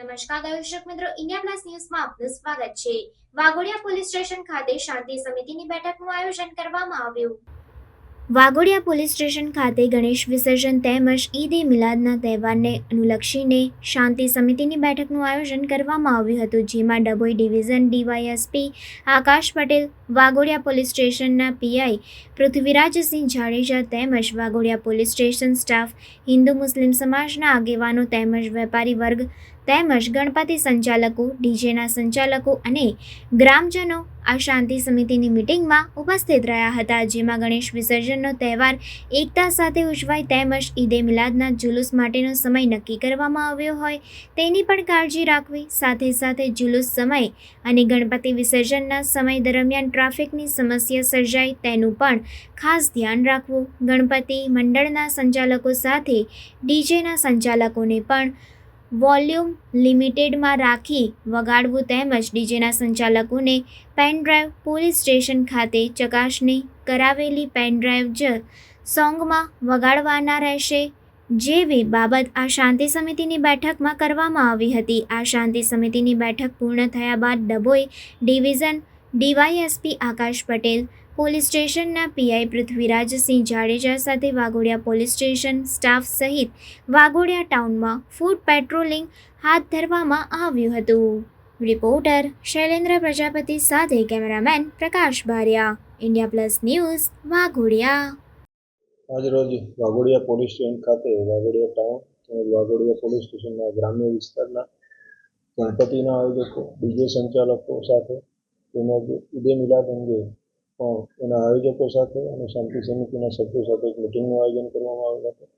નમસ્કાર, દર્શક મિત્રો. ઇન્ડિયા પ્લસ ન્યૂઝમાં આપનું સ્વાગત છે. વાઘોડિયા પોલીસ સ્ટેશન ખાતે શાંતિ સમિતિની બેઠકનું આયોજન કરવામાં આવ્યું. વાઘોડિયા પોલીસ સ્ટેશન ખાતે ગણેશ વિસર્જન તેમજ ઈદ એ મિલાદના તહેવારને અનુલક્ષીને શાંતિ સમિતિની બેઠકનું આયોજન કરવામાં આવ્યું હતું, જેમાં Dabhoi division DYSP Akash Patel, Waghodia police સ્ટેશનના પીઆઈ પૃથ્વીરાજસિંહ જાડેજા તેમજ Waghodia police station staff, Hindu મુસ્લિમ સમાજના આગેવાનો તેમજ વેપારી વર્ગ તેમજ ગણપતિ સંચાલકો, ડીજેના સંચાલકો અને ગ્રામજનો આ શાંતિ સમિતિની મિટિંગમાં ઉપસ્થિત રહ્યા હતા, જેમાં ગણેશ વિસર્જનનો તહેવાર એકતા સાથે ઉજવાય તેમજ ઈદે મિલાદના જુલુસ માટેનો સમય નક્કી કરવામાં આવ્યો હોય તેની પણ કાળજી રાખવી. સાથે સાથે જુલુસ સમય અને ગણપતિ વિસર્જનના સમય દરમિયાન ટ્રાફિકની સમસ્યા સર્જાય તેનું પણ ખાસ ધ્યાન રાખવું. ગણપતિ મંડળના સંચાલકો સાથે ડીજેના સંચાલકોને પણ વોલ્યુમ લિમિટેડમાં રાખી વગાડવું તેમજ ડીજેના સંચાલકોને પેનડ્રાઈવ પોલીસ સ્ટેશન ખાતે ચકાસણી કરાવેલી પેનડ્રાઈવ જ સોંગમાં વગાડવાના રહેશે. જેવી બાબત આ શાંતિ સમિતિની બેઠકમાં કરવામાં આવી હતી. આ શાંતિ સમિતિની બેઠક પૂર્ણ થયા બાદ Dabhoi division DYSP Akash Patel, police સ્ટેશનના પીઆઈ પૃથ્વીરાજસિંહ જાડેજા સાથે વાઘોડિયા પોલીસ સ્ટેશન સ્ટાફ સહિત વાઘોડિયા ટાઉનમાં ફૂડ પેટ્રોલિંગ હાથ ધરવામાં આવ્યું હતું. રિપોર્ટર શૈલેન્દ્ર પ્રજાપતિ સાથે cameraman Prakash Baria. India plus news, Waghodia. આજરોજ વાઘોડિયા પોલીસ સ્ટેશન ખાતે વાઘોડિયા ટાઉન તેમજ વાઘોડિયા પોલીસ સ્ટેશનના ગ્રામ્ય વિસ્તારના ગણપતિના આયોજકો, ડીજે સંચાલકો સાથે તેમજ ઈદે મિલાદ અંગે પણ એના આયોજકો સાથે અને શાંતિ સમિતિના સભ્યો સાથે એક મિટિંગનું આયોજન કરવામાં આવેલ હતું.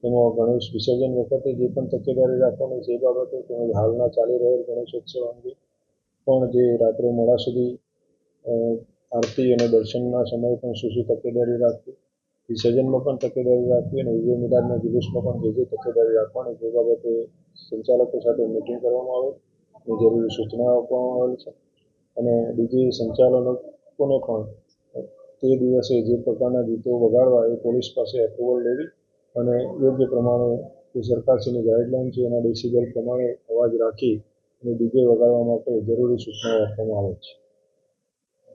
તેમાં ગણેશ વિસર્જન વખતે જે પણ તકેદારી રાખવાની એ બાબતે તેમજ હાલના ચાલી રહેલ ગણેશોત્સવ અંગે પણ જે રાત્રે મોડા સુધી આરતી અને દર્શનના સમયે પણ શું શું તકેદારી રાખવી, વિસર્જનમાં પણ તકેદારી રાખવી અને ઈદે મિલાદના જુલુસમાં પણ જે જે તકેદારી રાખવાની જે બાબતે સંચાલકો સાથે મિટિંગ કરવામાં આવે અને જરૂરી સૂચનાઓ આપવામાં આવેલ છે. અને બીજી સંચાલકોને પણ તે દિવસે જે પ્રકારના ગીતો વગાડવા એ પોલીસ પાસે એપ્રુવલ લેવી અને યોગ્ય પ્રમાણે જે સરકારશ્રીની ગાઈડલાઇન છે એના ડેસિબલ પ્રમાણે અવાજ રાખી અને ડીજે વગાડવા માટે જરૂરી સૂચનાઓ આપવામાં આવે છે.